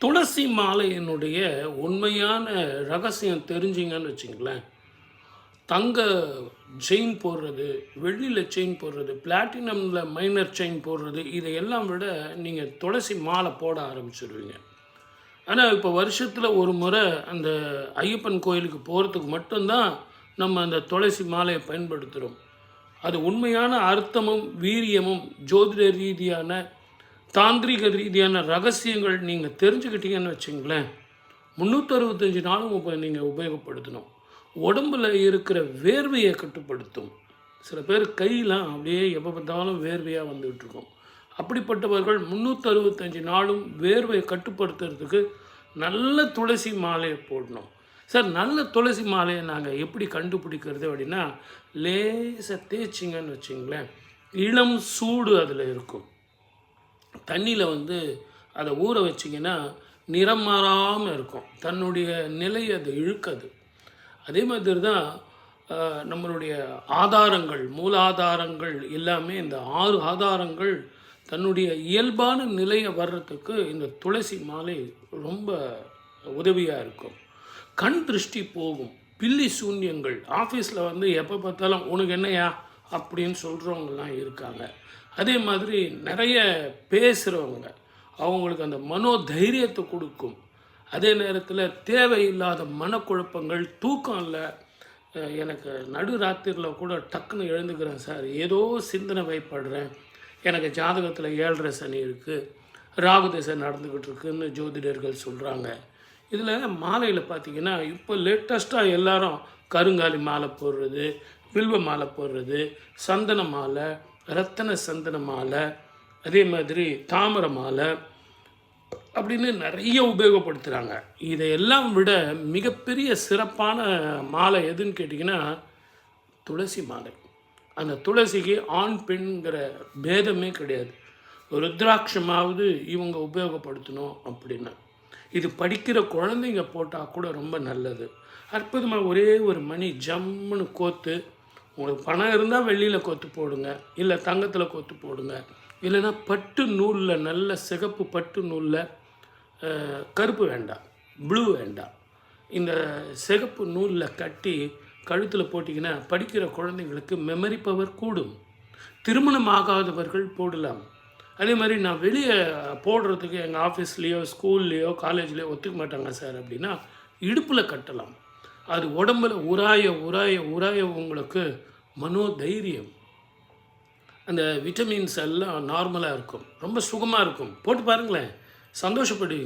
துளசி மாலையினுடைய உண்மையான ரகசியம் தெரிஞ்சிங்கன்னு வச்சுங்களேன். தங்க செயின் போடுறது வெள்ளியில் செயின் போடுறது பிளாட்டினமில் மைனர் செயின் போடுறது இதையெல்லாம் விட நீங்கள் துளசி மாலை போட ஆரம்பிச்சிடுவீங்க ஆனால் இப்போ வருஷத்தில் ஒரு முறை அந்த ஐயப்பன் கோயிலுக்கு போகிறதுக்கு மட்டும்தான் நம்ம அந்த துளசி மாலையை பயன்படுத்துகிறோம் அது உண்மையான அர்த்தமும் வீரியமும் ஜோதிட ரீதியான தாந்திரிக ரீதியான ரகசியங்கள் நீங்கள் தெரிஞ்சுக்கிட்டீங்கன்னு வச்சுங்களேன் முந்நூற்றறுபத்தஞ்சு நாளும் உப நீங்கள் உபயோகப்படுத்தணும். உடம்புல இருக்கிற வேர்வையை கட்டுப்படுத்தும். சில பேர் கையெலாம் அப்படியே எப்போ பார்த்தாலும் வேர்வையாக வந்துகிட்டு இருக்கும் அப்படிப்பட்டவர்கள் முந்நூற்றறுபத்தஞ்சு நாளும் வேர்வையை கட்டுப்படுத்துறதுக்கு நல்ல துளசி மாலையை போடணும். சார் நல்ல துளசி மாலையை நாங்கள் எப்படி கண்டுபிடிக்கிறது அப்படின்னா லேசாக தேய்ச்சிங்கன்னு வச்சிங்களேன். இளம் சூடு அதில் இருக்கும். தண்ணியில் வந்து அதை ஊற வச்சிங்கன்னா நிறம் மாறாமல் இருக்கும். தன்னுடைய நிலை அது இழுக்காது. அதே மாதிரி தான் நம்மளுடைய ஆதாரங்கள் மூலாதாரங்கள் எல்லாமே இந்த ஆறு ஆதாரங்கள் தன்னுடைய இயல்பான நிலையை வர்றதுக்கு இந்த துளசி மாலை ரொம்ப உதவியாக இருக்கும். கண் திருஷ்டி போகும். பில்லி சூன்யங்கள். ஆஃபீஸில் வந்து எப்போ பார்த்தாலும் உனக்கு என்னையா அப்படின்னு சொல்கிறவங்கலாம் இருக்காங்க. அதே மாதிரி நிறைய பேசுகிறவங்க அவங்களுக்கு அந்த மனோதைரியத்தை கொடுக்கும். அதே நேரத்தில் தேவையில்லாத மனக்குழப்பங்கள் தூக்கம் இல்லை எனக்கு நடு ராத்திரியில் கூட டக்குன்னு எழுந்துக்கிறேன் சார். ஏதோ சிந்தனை வைப்படுறேன் எனக்கு ஜாதகத்தில் ஏழரை சனி இருக்குது ராகு திசை நடந்துக்கிட்டு இருக்குன்னு ஜோதிடர்கள் சொல்கிறாங்க இதில் மாலையில் பார்த்தீங்கன்னா இப்போ லேட்டஸ்ட்டாக எல்லாரும் கருங்காலி மாலை போடுறது வில்வ மாலை போடுறது சந்தன மாலை ரத்தன சந்தன மாலை அதே மாதிரி தாமரை மாலை அப்படின்னு நிறைய உபயோகப்படுத்துகிறாங்க இதையெல்லாம் விட மிகப்பெரிய சிறப்பான மாலை எதுன்னு கேட்டிங்கன்னா துளசி மாலை. அந்த துளசிக்கு ஆண் பெண்கிற பேதமே கிடையாது. ருத்ராட்சமாவது இவங்க உபயோகப்படுத்தணும் அப்படின்னா. இது படிக்கிற குழந்தைங்க போட்டால் கூட ரொம்ப நல்லது. அற்புதமாக ஒரே ஒரு மணி ஜம்முன்னு கோத்து உங்களுக்கு பணம் இருந்தால் வெள்ளியில் கோத்து போடுங்க இல்லை தங்கத்தில் கோத்து போடுங்க. இல்லைன்னா பட்டு நூலில் நல்ல சிகப்பு பட்டு நூலில் கருப்பு வேண்டாம் ப்ளூ வேண்டாம். இந்த சிகப்பு நூலில் கட்டி கழுத்தில் போட்டிங்கன்னா படிக்கிற குழந்தைங்களுக்கு மெமரி பவர் கூடும். திருமணம் ஆகாதவர்கள் போடலாம். அதே மாதிரி நான் வெளியே போடுறதுக்கு எங்கள் ஆஃபீஸ்லேயோ ஸ்கூல்லேயோ காலேஜ்லேயோ ஒத்துக்க மாட்டாங்க சார் அப்படின்னா இடுப்பில் கட்டலாம். அது உடம்புல உராய உராய உராய உங்களுக்கு மனோதைரியம். அந்த விட்டமின்ஸ் எல்லாம் நார்மலாக இருக்கும். ரொம்ப சுகமாக இருக்கும். போட்டு பாருங்களேன். சந்தோஷப்படுவீங்க